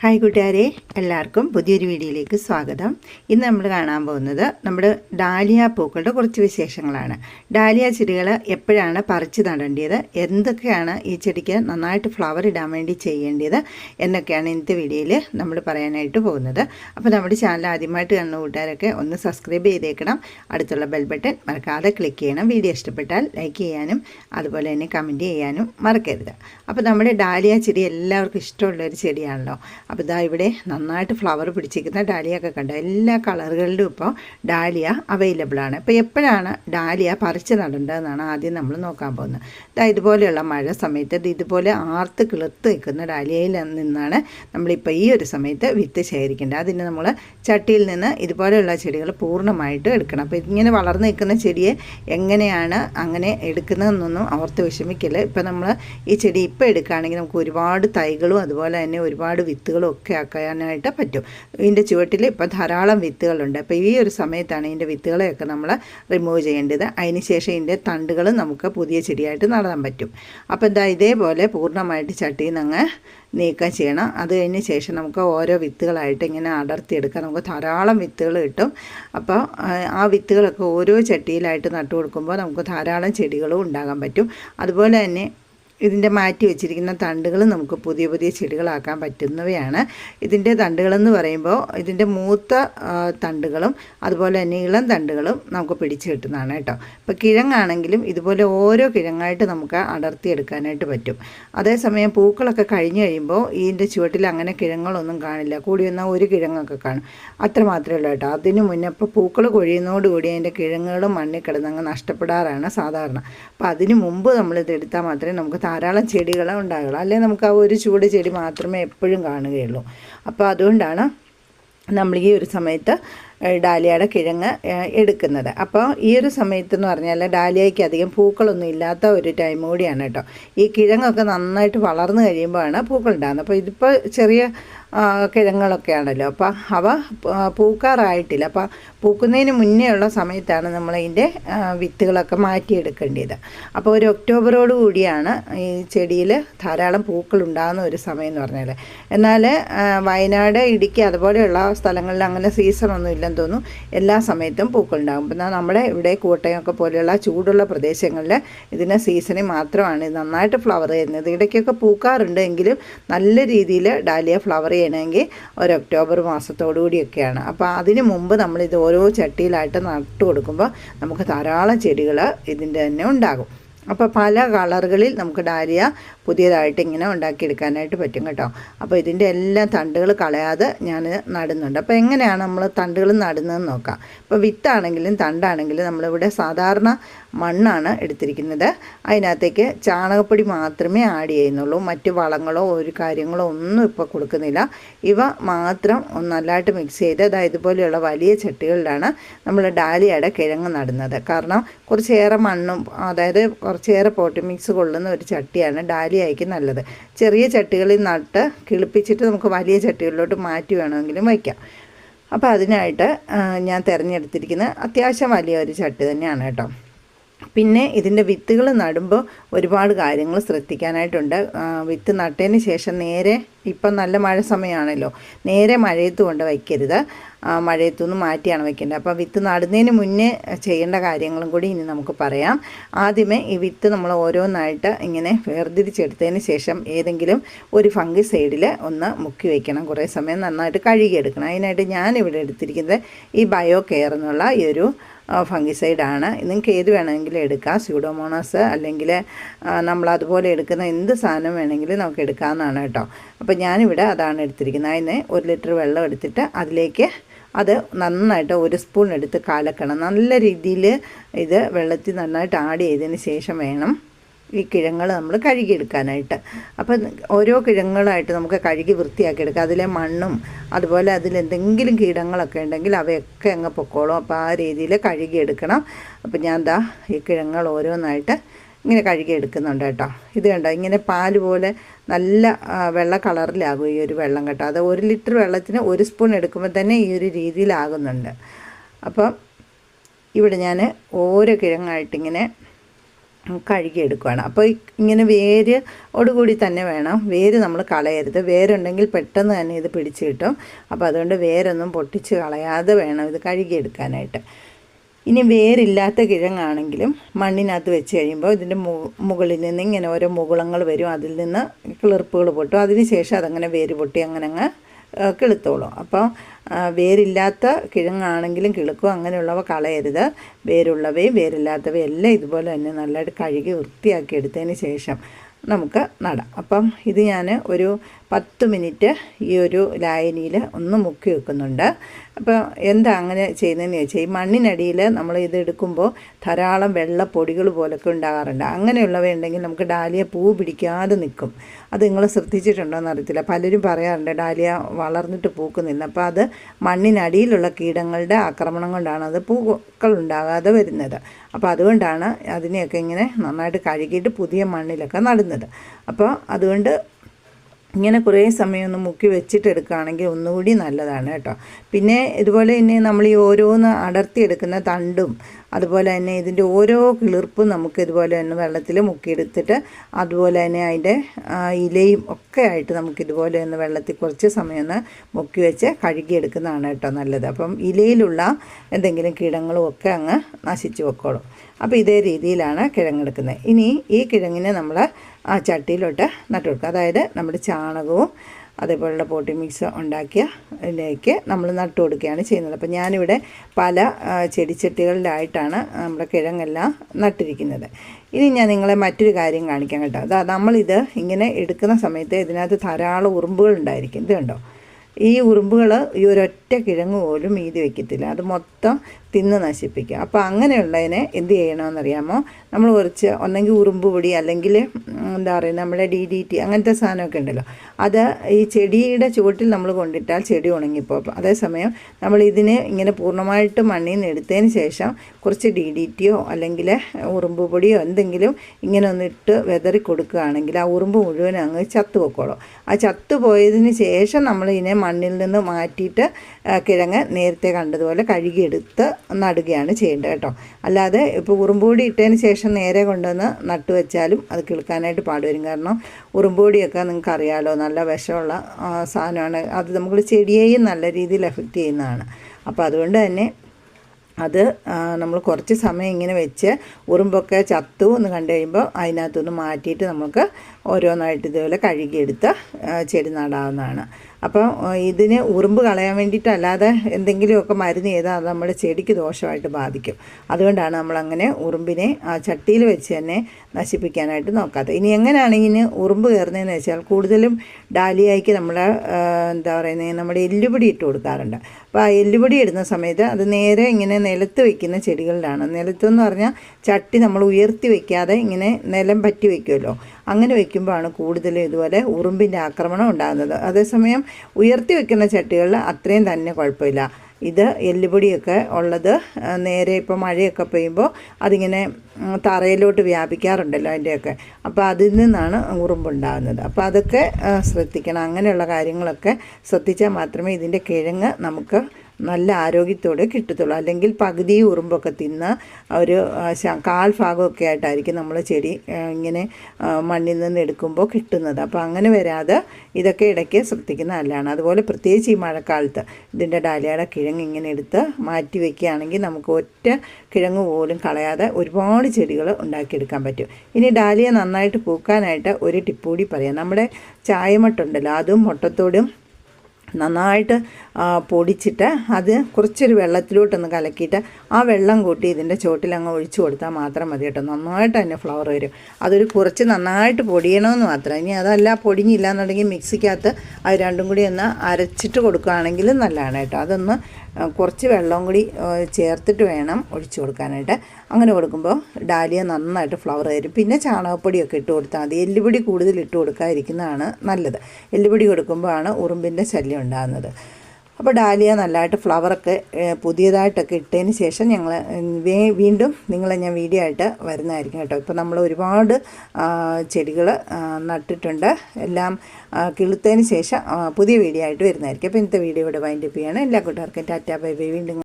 Hi കൂട്ടുകാരെ. എല്ലാവർക്കും പുതിയൊരു വീഡിയോയിലേക്ക് സ്വാഗതം. ഇന്ന് നമ്മൾ കാണാൻ പോകുന്നത് നമ്മുടെ ഡാലിയ പൂക്കളുടെ കുറച്ച് വിശേഷങ്ങളാണ്. ഡാലിയ ചെടികൾ എപ്പോഴാണ് പറിച്ചു നടേണ്ടത് എന്തൊക്കെയാണ് ഈ ചെടിക്ക് നന്നായിട്ട് ഫ്ലവർ ഇടാൻ വേണ്ടി ചെയ്യേണ്ടത് എന്നൊക്കെയാണ് ഇന്നത്തെ വീഡിയോയിൽ നമ്മൾ പറയാനായിട്ട് പോകുന്നത്. അപ്പോൾ നമ്മുടെ ചാനൽ ആദ്യമായിട്ട് കാണുന്ന കൂട്ടുകാരൊക്കെ ഒന്ന് സബ്സ്ക്രൈബ് ചെയ്തേക്കണം. അടുത്തുള്ള ബെൽ ബട്ടൺ മറക്കാതെ ക്ലിക്ക് ചെയ്യണം. വീഡിയോ ഇഷ്ടപ്പെട്ടാൽ ലൈക്ക് ചെയ്യാനും അതുപോലെ തന്നെ കമന്റ് ചെയ്യാനും മറക്കരുത്. അപ്പോൾ നമ്മുടെ ഡാലിയ ചെടി എല്ലാവർക്കും ഇഷ്ടമുള്ള ഒരു ചെടിയാണല്ലോ. അപ്പോൾ ഇതാ ഇവിടെ നന്നായിട്ട് ഫ്ലവർ പിടിച്ചിരിക്കുന്ന ഡാലിയൊക്കെ കണ്ടു? എല്ലാ കളറുകളിലും ഇപ്പോൾ ഡാലിയ അവൈലബിൾ ആണ്. ഇപ്പോൾ എപ്പോഴാണ് ഡാലിയ പറിച്ച് നടേണ്ടതെന്നാണ് ആദ്യം നമ്മൾ നോക്കാൻ പോകുന്നത്. ഇതാ ഇതുപോലെയുള്ള മഴ സമയത്ത് ഇത് ഇതുപോലെ ആർത്ത് കിളുത്ത് നിൽക്കുന്ന ഡാലിയയിൽ നിന്നാണ് നമ്മളിപ്പോൾ ഈ ഒരു സമയത്ത് വിത്ത് ശേഖരിക്കേണ്ടത്. അതിന് നമ്മൾ ചട്ടിയിൽ നിന്ന് ഇതുപോലെയുള്ള ചെടികൾ പൂർണമായിട്ട് എടുക്കണം. അപ്പോൾ ഇങ്ങനെ വളർന്നു നിൽക്കുന്ന ചെടിയെ എങ്ങനെയാണ് അങ്ങനെ എടുക്കുന്നതെന്നൊന്നും ഓർത്ത് വിഷമിക്കില്ല? ഇപ്പോൾ നമ്മൾ ഈ ചെടി ഇപ്പോൾ എടുക്കുകയാണെങ്കിൽ നമുക്ക് ഒരുപാട് തൈകളും അതുപോലെ തന്നെ ഒരുപാട് വിത്തുകളും ഒക്കെ ആക്കാനായിട്ട് പറ്റും. ഇതിന്റെ ചുവട്ടിൽ ഇപ്പോൾ ധാരാളം വിത്തുകളുണ്ട്. അപ്പോൾ ഈ ഒരു സമയത്താണ് ഇതിന്റെ വിത്തുകളെയൊക്കെ നമ്മൾ റിമൂവ് ചെയ്യേണ്ടത്. അതിനുശേഷം ഇതിന്റെ തണ്ടുകൾ നമുക്ക് പുതിയ ചെടിയായിട്ട് നടാൻ പറ്റും. അപ്പോൾ എന്താ ഇതേപോലെ പൂർണമായിട്ട് ചട്ടിയിൽ നിന്ന് നീക്കം ചെയ്യണം. അത് കഴിഞ്ഞ ശേഷം നമുക്ക് ഓരോ വിത്തുകളായിട്ട് ഇങ്ങനെ അടർത്തിയെടുക്കാം നമുക്ക് ധാരാളം വിത്തുകൾ കിട്ടും. അപ്പോൾ ആ വിത്തുകളൊക്കെ ഓരോ ചട്ടിയിലായിട്ട് നട്ടു കൊടുക്കുമ്പോൾ നമുക്ക് ധാരാളം ചെടികളും ഉണ്ടാകാൻ പറ്റും. അതുപോലെ തന്നെ ഇതിന്റെ മാറ്റി വെച്ചിരിക്കുന്ന തണ്ടുകൾ നമുക്ക് പുതിയ പുതിയ ചെടികളാക്കാൻ പറ്റുന്നവയാണ്. ഇതിന്റെ തണ്ടുകളെന്ന് പറയുമ്പോൾ ഇതിന്റെ മൂത്ത തണ്ടുകളും അതുപോലെ തന്നെ ഇളം തണ്ടുകളും നമുക്ക് പിടിച്ചു കിട്ടുന്നതാണ് കേട്ടോ. ഇപ്പോൾ കിഴങ്ങാണെങ്കിലും ഇതുപോലെ ഓരോ കിഴങ്ങായിട്ട് നമുക്ക് അടർത്തിയെടുക്കാനായിട്ട് പറ്റും. അതേസമയം പൂക്കളൊക്കെ കഴിഞ്ഞ് കഴിയുമ്പോൾ ഇതിന്റെ ചുവട്ടിൽ അങ്ങനെ കിഴങ്ങുകളൊന്നും കാണില്ല. കൂടി വന്നാൽ ഒരു കിഴങ്ങൊക്കെ കാണും. അത്ര മാത്രമേ ഉള്ളൂ കേട്ടോ. അതിന് മുന്നേ ഇപ്പോൾ പൂക്കൾ കൊഴിയുന്നതോടുകൂടി അതിന്റെ കിഴങ്ങുകളും മണ്ണിൽ കിടന്നങ്ങ് നഷ്ടപ്പെടാറാണ് സാധാരണ. അപ്പോൾ അതിന് മുമ്പ് നമ്മളിത് എടുത്താൽ മാത്രമേ നമുക്ക് ധാരാളം ചെടികൾ ഉണ്ടാകുള്ളൂ അല്ലെങ്കിൽ നമുക്ക് ആ ഒരു ചൂട് ചെടി മാത്രമേ എപ്പോഴും കാണുകയുള്ളൂ. അപ്പോൾ അതുകൊണ്ടാണ് നമ്മൾ ഈ ഒരു സമയത്ത് ഡാലിയയുടെ കിഴങ്ങ് എടുക്കുന്നത്. അപ്പോൾ ഈ ഒരു സമയത്ത് എന്ന് പറഞ്ഞാൽ ഡാലിയയ്ക്ക് അധികം പൂക്കളൊന്നും ഇല്ലാത്ത ഒരു ടൈം കൂടിയാണ് കേട്ടോ. ഈ കിഴങ്ങൊക്കെ നന്നായിട്ട് വളർന്നു കഴിയുമ്പോഴാണ് പൂക്കളുണ്ടാകുന്നത് അപ്പോൾ ഇതിപ്പോൾ ചെറിയ കിഴങ്ങുകളൊക്കെ ആണല്ലോ അപ്പോൾ അവ പൂക്കാറായിട്ടില്ല. അപ്പോൾ പൂക്കുന്നതിന് മുന്നേ ഉള്ള സമയത്താണ് നമ്മളതിന്റെ വിത്തുകളൊക്കെ മാറ്റിയെടുക്കേണ്ടത് അപ്പോൾ ഒരു ഒക്ടോബറോട് കൂടിയാണ് ഈ ചെടിയിൽ ധാരാളം പൂക്കൾ ഉണ്ടാകുന്ന ഒരു സമയം എന്ന് പറഞ്ഞാൽ എന്നാൽ വയനാട് ഇടുക്കി അതുപോലെയുള്ള സ്ഥലങ്ങളിൽ അങ്ങനെ സീസണൊന്നും ഇല്ലെന്ന് തോന്നുന്നു. എല്ലാ സമയത്തും പൂക്കൾ ഉണ്ടാകും. എന്നാൽ നമ്മുടെ ഇവിടെ കോട്ടയമൊക്കെ പോലെയുള്ള ചൂടുള്ള പ്രദേശങ്ങളിൽ ഇതിന് സീസണിൽ മാത്രമാണ്. നന്നായിട്ട് ഫ്ലവർ ചെയ്യുന്നത്. ഇടയ്ക്കൊക്കെ പൂക്കാറുണ്ട്. എങ്കിലും നല്ല രീതിയിൽ ഡാലിയ ഫ്ലവർ ചെയ്യണമെങ്കിൽ ഒരു ഒക്ടോബർ മാസത്തോടു കൂടിയൊക്കെയാണ്. അപ്പോൾ അതിന് മുമ്പ് ഇത് ഓരോ ചട്ടിയിലായിട്ട് നട്ടു കൊടുക്കുമ്പോൾ നമുക്ക് ധാരാളം ചെടികൾ ഇതിന്റെ തന്നെ ഉണ്ടാകും. അപ്പോൾ പല കളറുകളിൽ നമുക്ക് ഡാലിയ പുതിയതായിട്ട് ഇങ്ങനെ ഉണ്ടാക്കിയെടുക്കാനായിട്ട് പറ്റും കേട്ടോ. അപ്പോൾ ഇതിന്റെ എല്ലാ തണ്ടുകൾ കളയാതെ ഞാൻ നടുന്നുണ്ട്. അപ്പോൾ എങ്ങനെയാണ് നമ്മൾ തണ്ടുകൾ നടുന്നതെന്ന് നോക്കാം. ഇപ്പോൾ വിത്താണെങ്കിലും തണ്ടാണെങ്കിലും നമ്മളിവിടെ സാധാരണ മണ്ണാണ് എടുത്തിരിക്കുന്നത്. അതിനകത്തേക്ക് ചാണകപ്പൊടി മാത്രമേ ആഡ് ചെയ്യുന്നുള്ളൂ. മറ്റ് വളങ്ങളോ ഒരു കാര്യങ്ങളോ ഒന്നും ഇപ്പോൾ കൊടുക്കുന്നില്ല. ഇവ മാത്രം നല്ലതായിട്ട് മിക്സ് ചെയ്ത് അതായത് ഇതുപോലെയുള്ള വലിയ ചട്ടികളിലാണ് നമ്മൾ ഡാലിയയുടെ കിഴങ്ങ് നടുന്നത്. കാരണം കുറച്ചേറെ മണ്ണും അതായത് കുറച്ചേറെ പോട്ടി മിക്സ് കൊള്ളുന്ന ഒരു ചട്ടിയാണ് ഡാലിയയ്ക്ക് നല്ലത്. ചെറിയ ചട്ടികളിൽ നട്ട് കിളിപ്പിച്ചിട്ട് നമുക്ക് വലിയ ചട്ടികളിലോട്ട് മാറ്റി വേണമെങ്കിലും വയ്ക്കാം. അപ്പോൾ അതിനായിട്ട് ഞാൻ തിരഞ്ഞെടുത്തിരിക്കുന്നത് അത്യാവശ്യം വലിയ ഒരു ചട്ടി തന്നെയാണ് കേട്ടോ. പിന്നെ ഇതിന്റെ വിത്തുകൾ നടുമ്പോൾ ഒരുപാട് കാര്യങ്ങൾ ശ്രദ്ധിക്കാനായിട്ടുണ്ട്. വിത്ത് നട്ടതിന് ശേഷം നേരെ ഇപ്പം നല്ല മഴ സമയമാണല്ലോ നേരെ മഴയത്ത് കൊണ്ട് വയ്ക്കരുത്. മഴയത്തുനിന്ന് മാറ്റിയാണ് വയ്ക്കേണ്ടത്. അപ്പോൾ വിത്ത് നടുന്നതിന് മുന്നേ ചെയ്യേണ്ട കാര്യങ്ങളും കൂടി ഇനി നമുക്ക് പറയാം. ആദ്യമേ ഈ വിത്ത് നമ്മൾ ഓരോന്നായിട്ട് ഇങ്ങനെ വേർതിരിച്ചെടുത്തതിന് ശേഷം ഏതെങ്കിലും ഒരു ഫംഗി സൈഡിൽ ഒന്ന് മുക്കി വയ്ക്കണം. കുറേ സമയം നന്നായിട്ട് കഴുകിയെടുക്കണം. അതിനായിട്ട് ഞാനിവിടെ എടുത്തിരിക്കുന്നത് ഈ ബയോ കെയർ എന്നുള്ള ഈ ഒരു ഫംഗിസൈഡാണ്. നിങ്ങൾക്ക് ഏത് വേണമെങ്കിലും എടുക്കാം. സ്യൂഡോമോണസ് അല്ലെങ്കിൽ നമ്മൾ അതുപോലെ എടുക്കുന്ന എന്ത് സാധനം വേണമെങ്കിലും നമുക്ക് എടുക്കാമെന്നാണ് കേട്ടോ. അപ്പോൾ ഞാനിവിടെ അതാണ് എടുത്തിരിക്കുന്നത്. അതിന് ഒരു ലിറ്റർ വെള്ളം എടുത്തിട്ട് അതിലേക്ക് അത് നന്നായിട്ട് ഒരു സ്പൂൺ എടുത്ത് കലക്കണം. നല്ല രീതിയിൽ ഇത് വെള്ളത്തിൽ നന്നായിട്ട് ആഡ് ചെയ്തതിന് ശേഷം വേണം ഈ കിഴങ്ങൾ നമ്മൾ കഴുകിയെടുക്കാനായിട്ട്. അപ്പം ഓരോ കിഴങ്ങളായിട്ട് നമുക്ക് കഴുകി വൃത്തിയാക്കി എടുക്കുക അതിലെ മണ്ണും അതുപോലെ അതിലെന്തെങ്കിലും കീടങ്ങളൊക്കെ ഉണ്ടെങ്കിൽ അവയൊക്കെ അങ്ങ് പൊക്കോളും. അപ്പോൾ ആ രീതിയിൽ കഴുകിയെടുക്കണം. അപ്പം ഞാൻ എന്താ ഈ കിഴങ്ങൾ ഓരോന്നായിട്ട് ഇങ്ങനെ കഴുകിയെടുക്കുന്നുണ്ട് കേട്ടോ. ഇത് കണ്ടോ? ഇങ്ങനെ പാൽ പോലെ നല്ല വെള്ള കളറിലാകും ഈ ഒരു വെള്ളം കേട്ടോ. അത് ഒരു ലിറ്റർ വെള്ളത്തിന് ഒരു സ്പൂൺ എടുക്കുമ്പോൾ തന്നെ ഈ ഒരു രീതിയിലാകുന്നുണ്ട്. അപ്പം ഇവിടെ ഞാൻ ഓരോ കിഴങ്ങായിട്ടിങ്ങനെ കഴുകിയെടുക്കുകയാണ് അപ്പോൾ ഇങ്ങനെ വേര് ഓടുകൂടി തന്നെ വേണം. വേര് നമ്മൾ കളയരുത്. വേരുണ്ടെങ്കിൽ പെട്ടെന്ന് തന്നെ ഇത് പിടിച്ച് കിട്ടും. അപ്പോൾ അതുകൊണ്ട് വേരൊന്നും പൊട്ടിച്ച് കളയാതെ വേണം ഇത് കഴുകിയെടുക്കാനായിട്ട്. ഇനി വേരില്ലാത്ത കിഴങ്ങാണെങ്കിലും മണ്ണിനകത്ത് വെച്ച് കഴിയുമ്പോൾ ഇതിന്റെ മുകളിൽ നിന്ന് ഇങ്ങനെ ഓരോ മുകുളങ്ങൾ വരും. അതിൽ നിന്ന് കിളിർപ്പുകൾ പൊട്ടും. അതിന് ശേഷം അതങ്ങനെ വേര് പൊട്ടി അങ്ങനെ അങ്ങ് കിളുത്തോളും. അപ്പോൾ വേരില്ലാത്ത കിഴങ്ങാണെങ്കിലും കിളുക്കും അങ്ങനെയുള്ളവ കളയരുത്. വേരുള്ളവയും വേരില്ലാത്തവയും എല്ലാം ഇതുപോലെ തന്നെ നല്ലതായിട്ട് കഴുകി വൃത്തിയാക്കി എടുത്തതിന് ശേഷം നമുക്ക് നടാം. അപ്പം ഇത് ഞാൻ ഒരു പത്ത് മിനിറ്റ് ഈ ഒരു ലായനിയിൽ ഒന്ന് മുക്കി വെക്കുന്നുണ്ട്. അപ്പോൾ എന്താ അങ്ങനെ ചെയ്യുന്നതെന്ന് ചോദിച്ചാൽ ഈ മണ്ണിനടിയിൽ നമ്മൾ ഇത് എടുക്കുമ്പോൾ ധാരാളം വെള്ളപ്പൊടികൾ പോലൊക്കെ ഉണ്ടാകാറുണ്ട്. അങ്ങനെയുള്ളവയുണ്ടെങ്കിൽ നമുക്ക് ഡാലിയ പൂ പിടിക്കാതെ നിൽക്കും. അത് നിങ്ങൾ ശ്രദ്ധിച്ചിട്ടുണ്ടോ എന്ന് അറിയത്തില്ല. പലരും പറയാറുണ്ട് ഡാലിയ വളർന്നിട്ട് പൂക്കുന്നില്ല അപ്പോൾ അത് മണ്ണിനടിയിലുള്ള കീടങ്ങളുടെ ആക്രമണം കൊണ്ടാണ് അത് പൂക്കൾ ഉണ്ടാകാതെ വരുന്നത്. അപ്പോൾ അതുകൊണ്ടാണ് അതിനെയൊക്കെ ഇങ്ങനെ നന്നായിട്ട് കഴുകിയിട്ട് പുതിയ മണ്ണിലൊക്കെ നടുന്നത്. അപ്പോൾ അതുകൊണ്ട് ഇങ്ങനെ കുറേ സമയം ഒന്ന് മുക്കി വെച്ചിട്ടെടുക്കുകയാണെങ്കിൽ ഒന്നുകൂടി നല്ലതാണ് കേട്ടോ. പിന്നെ ഇതുപോലെ തന്നെ നമ്മൾ ഈ ഓരോന്ന് അടർത്തിയെടുക്കുന്ന തണ്ടും അതുപോലെ തന്നെ ഇതിന്റെ ഓരോ കിളിർപ്പും നമുക്ക് ഇതുപോലെ തന്നെ വെള്ളത്തിൽ മുക്കിയെടുത്തിട്ട് അതുപോലെ തന്നെ അതിന്റെ ഇലയും ഒക്കെ ആയിട്ട് നമുക്ക് ഇതുപോലെ ഒന്ന് വെള്ളത്തിൽ കുറച്ച് സമയം ഒന്ന് മുക്കി വെച്ച് കഴുകിയെടുക്കുന്നതാണ് കേട്ടോ നല്ലത്. അപ്പം ഇലയിലുള്ള എന്തെങ്കിലും കീടങ്ങളും ഒക്കെ അങ്ങ് നശിച്ചു വെക്കോളും അപ്പോൾ ഇതേ രീതിയിലാണ് കിഴങ്ങെടുക്കുന്നത്. ഇനി ഈ കിഴങ്ങിനെ നമ്മൾ ആ ചട്ടിയിലോട്ട് നട്ടു കൊടുക്കുക. അതായത് നമ്മുടെ ചാണകവും അതേപോലുള്ള പോട്ടി മിക്സ് ഉണ്ടാക്കിയ ഇതിലേക്ക് നമ്മൾ നട്ടു കൊടുക്കുകയാണ് ചെയ്യുന്നത്. അപ്പോൾ ഞാനിവിടെ പല ചെടിച്ചട്ടികളിലായിട്ടാണ് നമ്മുടെ കിഴങ്ങെല്ലാം നട്ടിരിക്കുന്നത്. ഇനി ഞാൻ നിങ്ങളെ മറ്റൊരു കാര്യം കാണിക്കാം കേട്ടോ. അതാ നമ്മളിത് ഇങ്ങനെ എടുക്കുന്ന സമയത്ത് ഇതിനകത്ത് ധാരാളം ഉറുമ്പുകൾ ഉണ്ടായിരിക്കും. ഇത് കണ്ടോ? ഈ ഉറുമ്പുകൾ ഈ ഒരൊറ്റ കിഴങ്ങ് പോലും മീതി വയ്ക്കത്തില്ല അത് മൊത്തം തിന്ന് നശിപ്പിക്കുക അപ്പോൾ അങ്ങനെയുള്ളതിനെ എന്ത് ചെയ്യണമെന്നറിയാമോ നമ്മൾ കുറച്ച് ഒന്നെങ്കിൽ ഉറുമ്പ് പൊടി അല്ലെങ്കിൽ എന്താ പറയുക നമ്മുടെ ഡി ഡി ടി അങ്ങനത്തെ സാധനമൊക്കെ ഉണ്ടല്ലോ. അത് ഈ ചെടിയുടെ ചുവട്ടിൽ നമ്മൾ കൊണ്ടിട്ടാൽ ചെടി ഉണങ്ങിപ്പോകും. അതേസമയം നമ്മൾ ഇതിനെ ഇങ്ങനെ പൂർണമായിട്ട് മണ്ണിൽ നിന്ന് എടുത്തതിന് ശേഷം കുറച്ച് ഡി ഡി ടിയോ അല്ലെങ്കിൽ ഉറുമ്പ് പൊടിയോ എന്തെങ്കിലും ഇങ്ങനെ ഒന്നിട്ട് വെതറി കൊടുക്കുകയാണെങ്കിൽ ആ ഉറുമ്പ് മുഴുവൻ അങ്ങ് ചത്തു വെക്കോളും ആ ചത്തു പോയതിന് ശേഷം നമ്മൾ ഇതിനെ മണ്ണിൽ നിന്ന് മാറ്റിയിട്ട് കിഴങ്ങ് നേരത്തെ കണ്ടതുപോലെ കഴുകിയെടുത്ത് നടുകയാണ് ചെയ്യേണ്ടത് കേട്ടോ. അല്ലാതെ ഇപ്പോൾ ഉറുമ്പൂടി ഇട്ടതിന് ശേഷം നേരെ കൊണ്ടുവന്ന് നട്ടു വെച്ചാലും അത് കിളുക്കാനായിട്ട് പാടുവരും കാരണം ഉറുമ്പൂടിയൊക്കെ നിങ്ങൾക്ക് അറിയാമല്ലോ നല്ല വിഷമുള്ള സാധനമാണ്. അത് നമുക്ക് ചെടിയെയും നല്ല രീതിയിൽ എഫക്റ്റ് ചെയ്യുന്നതാണ്. അപ്പോൾ അതുകൊണ്ട് തന്നെ അത് നമ്മൾ കുറച്ച് സമയം ഇങ്ങനെ വെച്ച് ഉറുമ്പൊക്കെ ചത്തു എന്ന് കണ്ടു കഴിയുമ്പോൾ അതിനകത്തുനിന്ന് മാറ്റിയിട്ട് നമുക്ക് ഓരോന്നായിട്ട് ഇതുപോലെ കഴുകിയെടുത്ത് ചെടി നടാവുന്നതാണ്. അപ്പോൾ ഇതിന് ഉറുമ്പ് കളയാൻ വേണ്ടിയിട്ടല്ലാതെ എന്തെങ്കിലുമൊക്കെ മരുന്ന് ചെയ്താൽ അത് നമ്മുടെ ചെടിക്ക് ദോഷമായിട്ട് ബാധിക്കും. അതുകൊണ്ടാണ് നമ്മളങ്ങനെ ഉറുമ്പിനെ ആ ചട്ടിയിൽ വെച്ച് തന്നെ നശിപ്പിക്കാനായിട്ട് നോക്കാത്തത്. ഇനി എങ്ങനെയാണ് ഇതിന് ഉറുമ്പ് കയറുന്നതെന്ന് വെച്ചാൽ കൂടുതലും ഡാലിയായിക്ക് നമ്മൾ എന്താ പറയുന്നത് നമ്മുടെ എല്ലുപൊടി ഇട്ട് കൊടുക്കാറുണ്ട്. അപ്പോൾ ആ എല്ലുപൊടി ഇടുന്ന സമയത്ത് അത് നേരെ ഇങ്ങനെ നിലത്ത് വയ്ക്കുന്ന ചെടികളിലാണ് നിലത്തെന്ന് പറഞ്ഞാൽ ചട്ടി നമ്മൾ ഉയർത്തി വയ്ക്കാതെ ഇങ്ങനെ നിലം പറ്റി വയ്ക്കുമല്ലോ അങ്ങനെ വയ്ക്കുമ്പോഴാണ് കൂടുതലും ഇതുപോലെ ഉറുമ്പിന്റെ ആക്രമണം ഉണ്ടാകുന്നത്. അതേസമയം ഉയർത്തി വെക്കുന്ന ചട്ടികളിൽ അത്രയും തന്നെ കുഴപ്പമില്ല. ഇത് എല്ലുപൊടിയൊക്കെ ഉള്ളത് നേരെ ഇപ്പോൾ മഴയൊക്കെ പെയ്യുമ്പോൾ അതിങ്ങനെ തറയിലോട്ട് വ്യാപിക്കാറുണ്ടല്ലോ അതിന്റെയൊക്കെ. അപ്പോൾ അതിൽ നിന്നാണ് ഉറുമ്പുണ്ടാകുന്നത്. അപ്പോൾ അതൊക്കെ ശ്രദ്ധിക്കണം. അങ്ങനെയുള്ള കാര്യങ്ങളൊക്കെ ശ്രദ്ധിച്ചാൽ മാത്രമേ ഇതിന്റെ കിഴങ്ങ് നമുക്ക് നല്ല ആരോഗ്യത്തോടെ കിട്ടത്തുള്ളൂ. അല്ലെങ്കിൽ പകുതി ഉറുമ്പൊക്കെ തിന്ന് ഒരു കാൽ ഭാഗമൊക്കെ ആയിട്ടായിരിക്കും നമ്മൾ ചെടി ഇങ്ങനെ മണ്ണിൽ നിന്ന് എടുക്കുമ്പോൾ കിട്ടുന്നത്. അപ്പോൾ അങ്ങനെ വരാതെ ഇതൊക്കെ ഇടയ്ക്ക് ശ്രദ്ധിക്കുന്ന നല്ലതാണ്. അതുപോലെ പ്രത്യേകിച്ച് ഈ മഴക്കാലത്ത് ഇതിന്റെ ഡാലിയുടെ കിഴങ്ങ് ഇങ്ങനെ എടുത്ത് മാറ്റി വയ്ക്കുകയാണെങ്കിൽ നമുക്ക് ഒറ്റ കിഴങ്ങ് പോലും കളയാതെ ഒരുപാട് ചെടികൾ ഉണ്ടാക്കിയെടുക്കാൻ പറ്റും. ഇനി ഡാലിയ നന്നായിട്ട് പൂക്കാനായിട്ട് ഒരു ടിപ്പ് കൂടി പറയാം. നമ്മുടെ ചായമട്ടുണ്ടല്ലോ അതും മുട്ടത്തോടും നന്നായിട്ട് പൊടിച്ചിട്ട് അത് കുറച്ചൊരു വെള്ളത്തിലോട്ടൊന്ന് കലക്കിയിട്ട് ആ വെള്ളം കൂട്ടി ഇതിന്റെ ചോട്ടിൽ അങ്ങ് ഒഴിച്ചു കൊടുത്താൽ മാത്രം മതി കേട്ടോ. നന്നായിട്ട് തന്നെ ഫ്ലവർ വരും. അതൊരു കുറച്ച് നന്നായിട്ട് പൊടിയണമെന്ന് മാത്രം. ഇനി അതല്ല പൊടിഞ്ഞില്ല എന്നുണ്ടെങ്കിൽ മിക്സിക്കകത്ത് അത് രണ്ടും കൂടി ഒന്ന് അരച്ചിട്ട് കൊടുക്കുകയാണെങ്കിൽ നല്ലതാണ് കേട്ടോ. അതൊന്ന് കുറച്ച് വെള്ളവും കൂടി ചേർത്തിട്ട് വേണം ഒഴിച്ചു കൊടുക്കാനായിട്ട്. അങ്ങനെ കൊടുക്കുമ്പോൾ ഡാലിയ നന്നായിട്ട് ഫ്ലവർ തരും പിന്നെ ചാണകപ്പൊടിയൊക്കെ ഇട്ട് കൊടുത്താൽ മതി. എല്ലുപൊടി കൂടുതൽ ഇട്ട് കൊടുക്കാതിരിക്കുന്നതാണ് നല്ലത്. എല്ലുപൊടി കൊടുക്കുമ്പോഴാണ് ഉറുമ്പിന്റെ ശല്യം ഉണ്ടാകുന്നത്. അപ്പോൾ ഡാലിയ നല്ലതായിട്ട് ഫ്ലവറൊക്കെ പുതിയതായിട്ടൊക്കെ ഇട്ടതിന് ശേഷം ഞങ്ങൾ വീണ്ടും നിങ്ങളെ ഞാൻ വീഡിയോ ആയിട്ട് വരുന്നതായിരിക്കും കേട്ടോ. ഇപ്പോൾ നമ്മൾ ഒരുപാട് ചെടികൾ നട്ടിട്ടുണ്ട്. എല്ലാം കിളുത്തതിന് ശേഷം പുതിയ വീഡിയോ ആയിട്ട് വരുന്നതായിരിക്കും. അപ്പോൾ ഇന്നത്തെ വീഡിയോ ഇവിടെ വൈൻഡപ്പ് ചെയ്യണം. എല്ലാ കൂട്ടുകാർക്കും ടാറ്റാ ബൈ ബൈ. വീണ്ടും